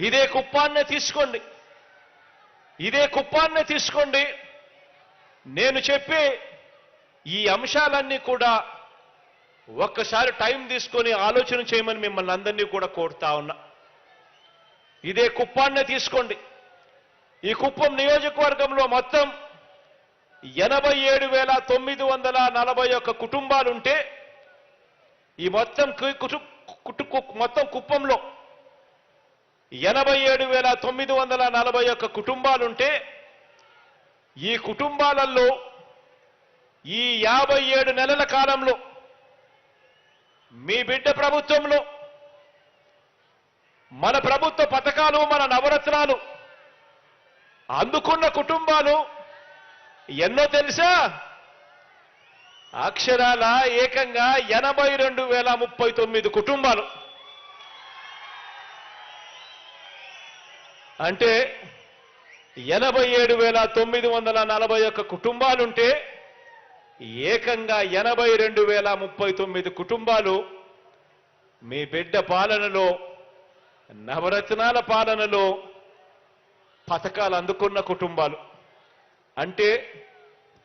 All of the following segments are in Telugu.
ఇదే కుప్పాన్నే తీసుకోండి. ఇదే కుప్పాన్నే తీసుకోండి. నేను చెప్పే ఈ అంశాలన్నీ కూడా ఒక్కసారి టైం తీసుకొని ఆలోచన చేయమని మిమ్మల్ని అందరినీ కూడా కోరుతా ఉన్నా. ఇదే కుప్పాన్నే తీసుకోండి. ఈ కుప్పం నియోజకవర్గంలో మొత్తం ఎనభై ఏడు వేల తొమ్మిది వందల నలభై ఒక్క కుటుంబాలుంటే ఈ మొత్తం కు- కుటు కుటు కు- మొత్తం కుప్పంలో ఎనభై ఏడు వేల తొమ్మిది వందల నలభై ఒక్క కుటుంబాలుంటే ఈ కుటుంబాలలో ఈ యాభై ఏడు నెలల కాలంలో మీ బిడ్డ ప్రభుత్వంలో మన ప్రభుత్వ పథకాలు మన నవరత్నాలు అందుకున్న కుటుంబాలు ఎన్నో తెలుసా? అక్షరాల ఏకంగా ఎనభై రెండు వేల ముప్పై తొమ్మిది కుటుంబాలు. అంటే ఎనభై ఏడు వేల తొమ్మిది వందల నలభై ఒక్క కుటుంబాలుంటే ఏకంగా ఎనభై రెండు వేల ముప్పై తొమ్మిది కుటుంబాలు మీ బిడ్డ పాలనలో నవరత్నాల పాలనలో పథకాలు అందుకున్న కుటుంబాలు. అంటే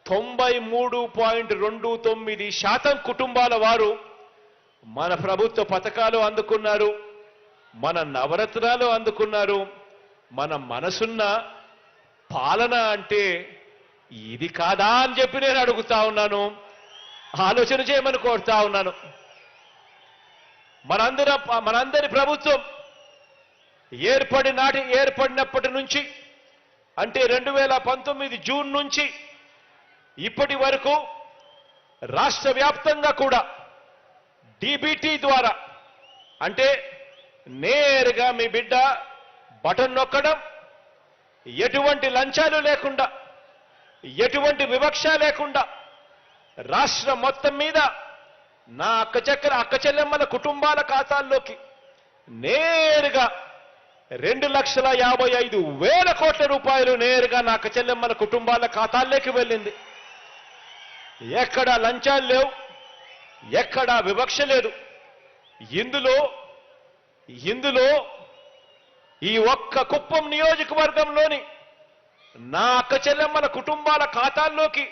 తొంభై మూడు పాయింట్ రెండు తొమ్మిది శాతం కుటుంబాల వారు మన ప్రభుత్వ పథకాలు అందుకున్నారు మన నవరత్నాలు అందుకున్నారు మన మనసున్న పాలన అంటే ఇది కాదా అని చెప్పి నేను అడుగుతా ఉన్నాను. ఆలోచన చేయమని కోరుతా ఉన్నాను. మనందర మనందరి ప్రభుత్వం ఏర్పడి నాటి ఏర్పడినప్పటి నుంచి అంటే రెండు వేల పంతొమ్మిది జూన్ నుంచి ఇప్పటి వరకు రాష్ట్ర వ్యాప్తంగా కూడా డీబీటీ ద్వారా అంటే నేరుగా మీ బిడ్డ బటన్ నొక్కడం ఎటువంటి లంచాలు లేకుండా ఎటువంటి వివక్ష లేకుండా రాష్ట్రం మొత్తం మీద నా అక్క చక్కెర అక్క చెల్లెమ్మల కుటుంబాల ఖాతాల్లోకి నేరుగా రెండు లక్షల యాభై ఐదు వేల కోట్ల రూపాయలు నేరుగా నా అక్క చెల్లెమ్మల కుటుంబాల ఖాతాల్లోకి వెళ్ళింది. ఎక్కడా లంచాలు లేవు ఎక్కడా వివక్ష లేదు. ఇందులో ఇందులో ఈ ఒక్క కుప్పం నియోజకవర్గంలోని నా అక్క చెల్లెమ్మల కుటుంబాల ఖాతాల్లోకి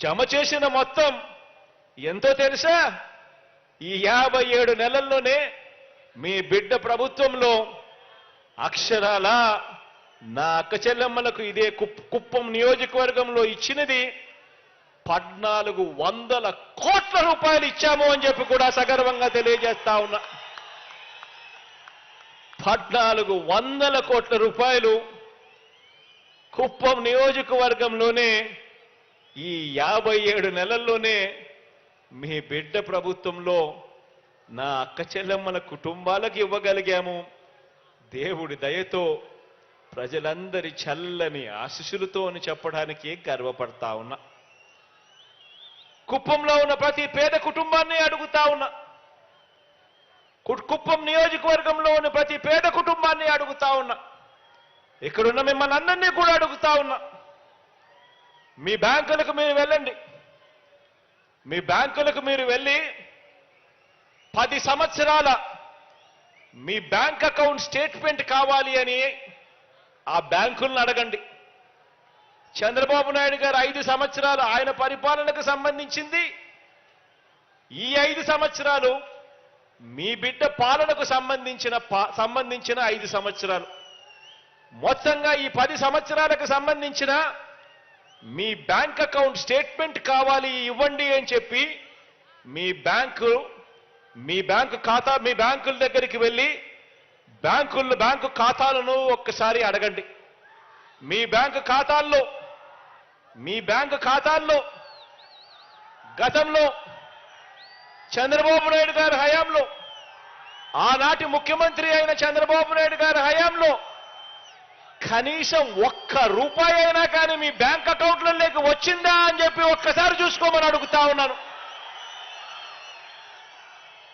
జమ చేసిన మొత్తం ఎంతో తెలుసా? ఈ యాభై ఏడు నెలల్లోనే మీ బిడ్డ ప్రభుత్వంలో అక్షరాల నా అక్క చెల్లెమ్మలకు ఇదే కుప్- కుప్పం నియోజకవర్గంలో ఇచ్చినది పద్నాలుగు వందల కోట్ల రూపాయలు ఇచ్చాము అని చెప్పి కూడా సగర్వంగా తెలియజేస్తా ఉన్నా. పద్నాలుగు వందల కోట్ల రూపాయలు కుప్పం నియోజకవర్గంలోనే ఈ యాభై ఏడు నెలల్లోనే మీ బిడ్డ ప్రభుత్వంలో నా అక్క చెల్లెమ్మల కుటుంబాలకు ఇవ్వగలిగాము. దేవుడి దయతో ప్రజలందరి చల్లని ఆశిషులతో అని చెప్పడానికి గర్వపడతా ఉన్నా. కుప్పంలో ఉన్న ప్రతి పేద కుటుంబాన్ని అడుగుతా ఉన్నా. కుప్పం నియోజకవర్గంలో ఉన్న ప్రతి పేద కుటుంబాన్ని అడుగుతా ఉన్నా. ఇక్కడున్న మిమ్మల్ని అందరినీ కూడా అడుగుతా ఉన్నా. మీ బ్యాంకులకు మీరు వెళ్ళండి. మీ బ్యాంకులకు మీరు వెళ్ళి పది సంవత్సరాల మీ బ్యాంక్ అకౌంట్ స్టేట్మెంట్ కావాలి అని ఆ బ్యాంకులను అడగండి. చంద్రబాబు నాయుడు గారు ఐదు సంవత్సరాలు ఆయన పరిపాలనకు సంబంధించింది. ఈ ఐదు సంవత్సరాలు మీ బిడ్డ పాలనకు సంబంధించిన పా- సంబంధించిన ఐదు సంవత్సరాలు. మొత్తంగా ఈ పది సంవత్సరాలకు సంబంధించిన మీ బ్యాంక్ అకౌంట్ స్టేట్మెంట్ కావాలి ఇవ్వండి అని చెప్పి మీ బ్యాంకు మీ బ్యాంకు ఖాతా మీ బ్యాంకుల దగ్గరికి వెళ్ళి బ్యాంకుల్లో బ్యాంకు ఖాతాలను ఒక్కసారి అడగండి. మీ బ్యాంకు ఖాతాల్లో మీ బ్యాంకు ఖాతాల్లో గతంలో చంద్రబాబు నాయుడు గారి హయాంలో ఆనాటి ముఖ్యమంత్రి అయిన చంద్రబాబు నాయుడు గారి హయాంలో కనీసం ఒక్క రూపాయి అయినా కానీ మీ బ్యాంక్ అకౌంట్లలోకి వచ్చిందా అని చెప్పి ఒక్కసారి చూసుకోమని అడుగుతా ఉన్నాను.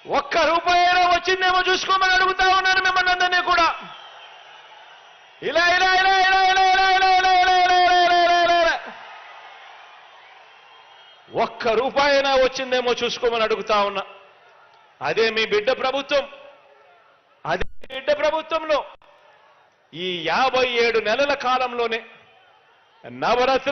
ఒక్క రూపాయి అయినా వచ్చిందేమో చూసుకోమని అడుగుతా ఉన్నాను మిమ్మల్ని అందరినీ కూడా. ఇలా ఇలా ఇలా ఇలా ఒక్క రూపాయైనా వచ్చిందేమో చూసుకోమని అడుగుతా ఉన్నా. అదే మీ బిడ్డ ప్రభుత్వం. అదే మీ బిడ్డ ప్రభుత్వంలో. ఈ యాభై ఏడు నెలల కాలంలోనే నవరత్న